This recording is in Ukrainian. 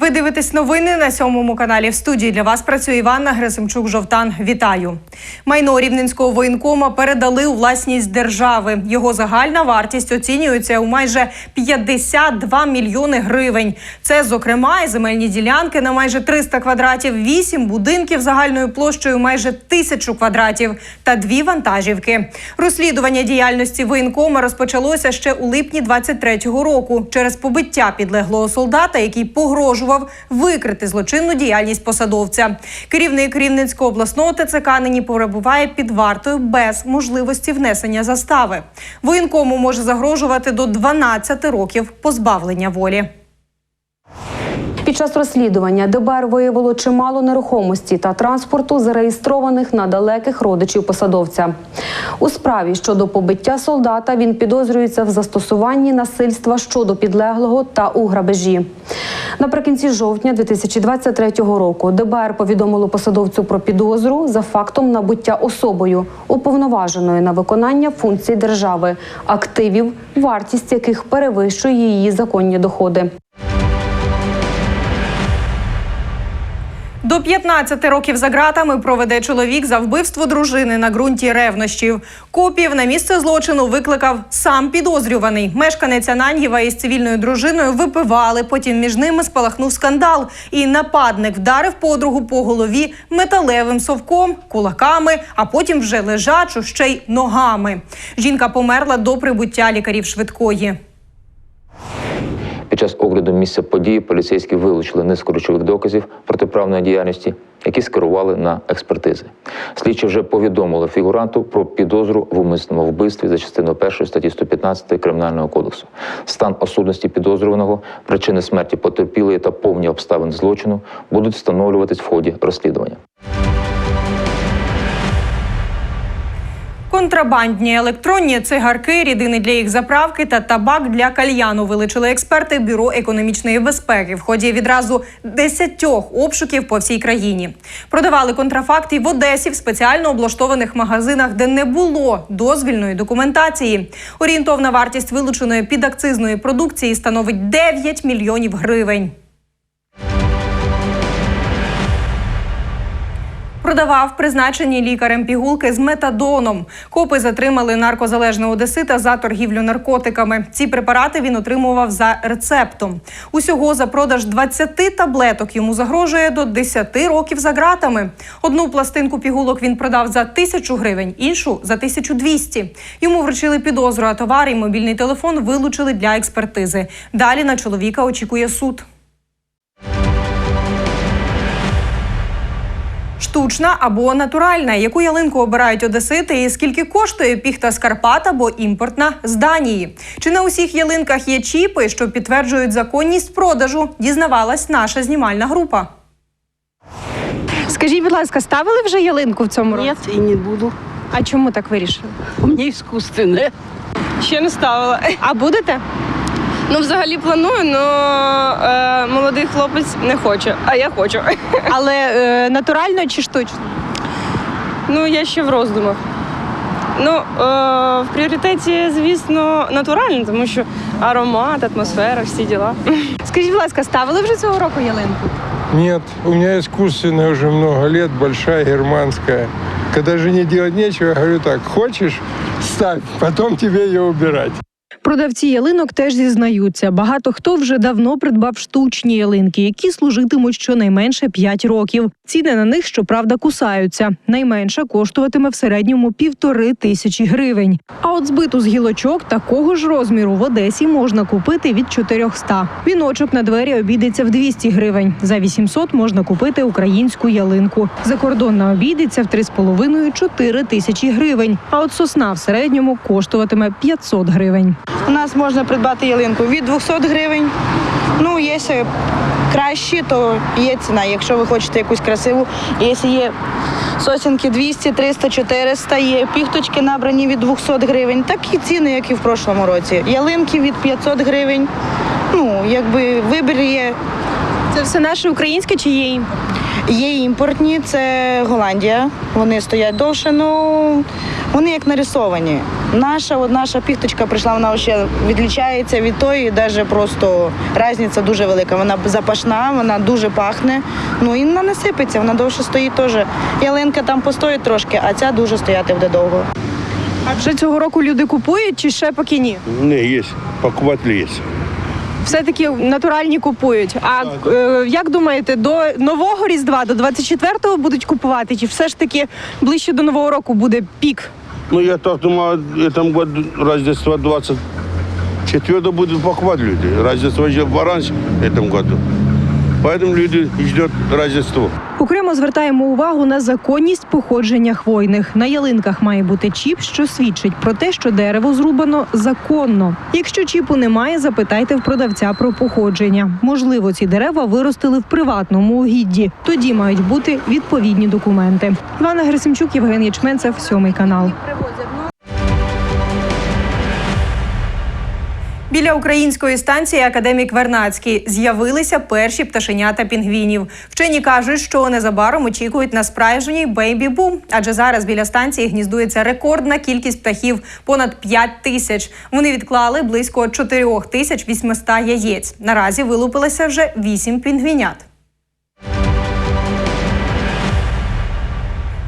Ви дивитесь новини на сьомому каналі. В студії для вас працює Іванна Грисимчук. Жовтан. Вітаю. Майно рівненського воєнкома передали у власність держави. Його загальна вартість оцінюється у майже 52 мільйони гривень. Це, зокрема, і земельні ділянки на майже 300 квадратів, 8 будинків загальною площею майже тисячу квадратів та дві вантажівки. Розслідування діяльності воєнкома розпочалося ще у липні 23-го року через побиття підлеглого солдата, який погрожував викрити злочинну діяльність посадовця. Керівник Рівненського обласного ТЦК нині перебуває під вартою без можливості внесення застави. Воєнкому може загрожувати до 12 років позбавлення волі. Час розслідування ДБР виявило чимало нерухомості та транспорту, зареєстрованих на далеких родичів посадовця. У справі щодо побиття солдата він підозрюється в застосуванні насильства щодо підлеглого та у грабежі. Наприкінці жовтня 2023 року ДБР повідомило посадовцю про підозру за фактом набуття особою, уповноваженою на виконання функцій держави, активів, вартість яких перевищує її законні доходи. До 15 років за ґратами проведе чоловік за вбивство дружини на ґрунті ревнощів. Копів на місце злочину викликав сам підозрюваний. Мешканець Ананьєва із цивільною дружиною випивали. Потім між ними спалахнув скандал. І нападник вдарив подругу по голові металевим совком, кулаками, а потім вже лежачу ще й ногами. Жінка померла до прибуття лікарів швидкої. Під час огляду місця події поліцейські вилучили низку речових доказів протиправної діяльності, які скерували на експертизи. Слідчі вже повідомили фігуранту про підозру в умисному вбивстві за частиною 1 статті 115 Кримінального кодексу. Стан осудності підозрюваного, причини смерті потерпілої та повні обставини злочину будуть встановлюватись в ході розслідування. Контрабандні електронні цигарки, рідини для їх заправки та табак для кальяну вилучили експерти Бюро економічної безпеки в ході відразу десятьох обшуків по всій країні. Продавали контрафакт і в Одесі в спеціально облаштованих магазинах, де не було дозвільної документації. Орієнтовна вартість вилученої підакцизної продукції становить 9 мільйонів гривень. Продавав призначені лікарем пігулки з метадоном. Копи затримали наркозалежного одесита за торгівлю наркотиками. Ці препарати він отримував за рецептом. Усього за продаж 20 таблеток йому загрожує до 10 років за ґратами. Одну пластинку пігулок він продав за тисячу гривень, іншу за 1200. Йому вручили підозру, а товар і мобільний телефон вилучили для експертизи. Далі на чоловіка очікує суд. Штучна або натуральна, яку ялинку обирають одесити, і скільки коштує піхта з Карпат або імпортна з Данії? Чи на усіх ялинках є чіпи, що підтверджують законність продажу? Дізнавалась наша знімальна група. Скажіть, будь ласка, ставили вже ялинку в цьому році? Нет, и не буду. А чому так вирішили? У меня искусственное. Ще не ставила. А будете? Ну, взагалі планую, але е, молодий хлопець не хоче, а я хочу. Але е, натурально чи штучно? Ну, я ще в роздумах. Ну, е, в пріоритеті, звісно, натурально, тому що аромат, атмосфера, всі діла. Скажіть, будь ласка, ставили вже цього року ялинку? Нет, у меня искусственная уже много лет, большая, германская. Когда жене делать нечего, я говорю так, хочешь, ставь, потом тебе ее убирать. Продавці ялинок теж зізнаються. Багато хто вже давно придбав штучні ялинки, які служитимуть щонайменше 5 років. Ціни на них, щоправда, кусаються. Найменша коштуватиме в середньому півтори тисячі гривень. А от збиту з гілочок такого ж розміру в Одесі можна купити від 400. Віночок на двері обійдеться в 200 гривень. За 800 можна купити українську ялинку. Закордонна обійдеться в 3,5-4 тисячі гривень. А от сосна в середньому коштуватиме 500 гривень. У нас можна придбати ялинку від 200 гривень. Ну, якщо кращі, то є ціна. Якщо ви хочете якусь красиву, якщо є сосінки 200, 300, 400, є піхточки набрані від 200 гривень. Такі ціни, як і в прошлому році. Ялинки від 500 гривень. Ну, якби вибір є Це все наше українське чи є? Є імпортні, це Голландія. Вони стоять довше, ну вони як нарисовані. Наша, от наша піхточка прийшла, вона ще відлічається від тої, навіть просто різниця дуже велика. Вона запашна, вона дуже пахне. Ну і вона не сипеться, вона довше стоїть теж. Ялинка там постоїть трошки, а ця дуже стояти буде довго. А вже цього року люди купують чи ще поки ні? Не, есть. Покупатели есть Все-таки натуральні купують. А е, як думаєте, до нового Різдва, до 24-го будуть купувати, чи все ж таки ближче до Нового року буде пік? Ну, я так думаю, в этом году Рождество 24 будут покупать люди. Рождество еще пораньше в этом году. Поэтому люди ждут Рождество. Окремо звертаємо увагу на законність походження хвойних. На ялинках має бути чіп, що свідчить про те, що дерево зрубано законно. Якщо чіпу немає, запитайте в продавця про походження. Можливо, ці дерева виростили в приватному угідді. Тоді мають бути відповідні документи. Івана Герсимчук, Євген Ячменцев, сьомий канал. Біля української станції Академік Вернацький з'явилися перші пташенята пінгвінів. Вчені кажуть, що незабаром очікують на справжній бейбі-бум, адже зараз біля станції гніздується рекордна кількість птахів понад 5 тисяч. Вони відклали близько 4 тисяч 800 яєць. Наразі вилупилося вже 8 пінгвінят.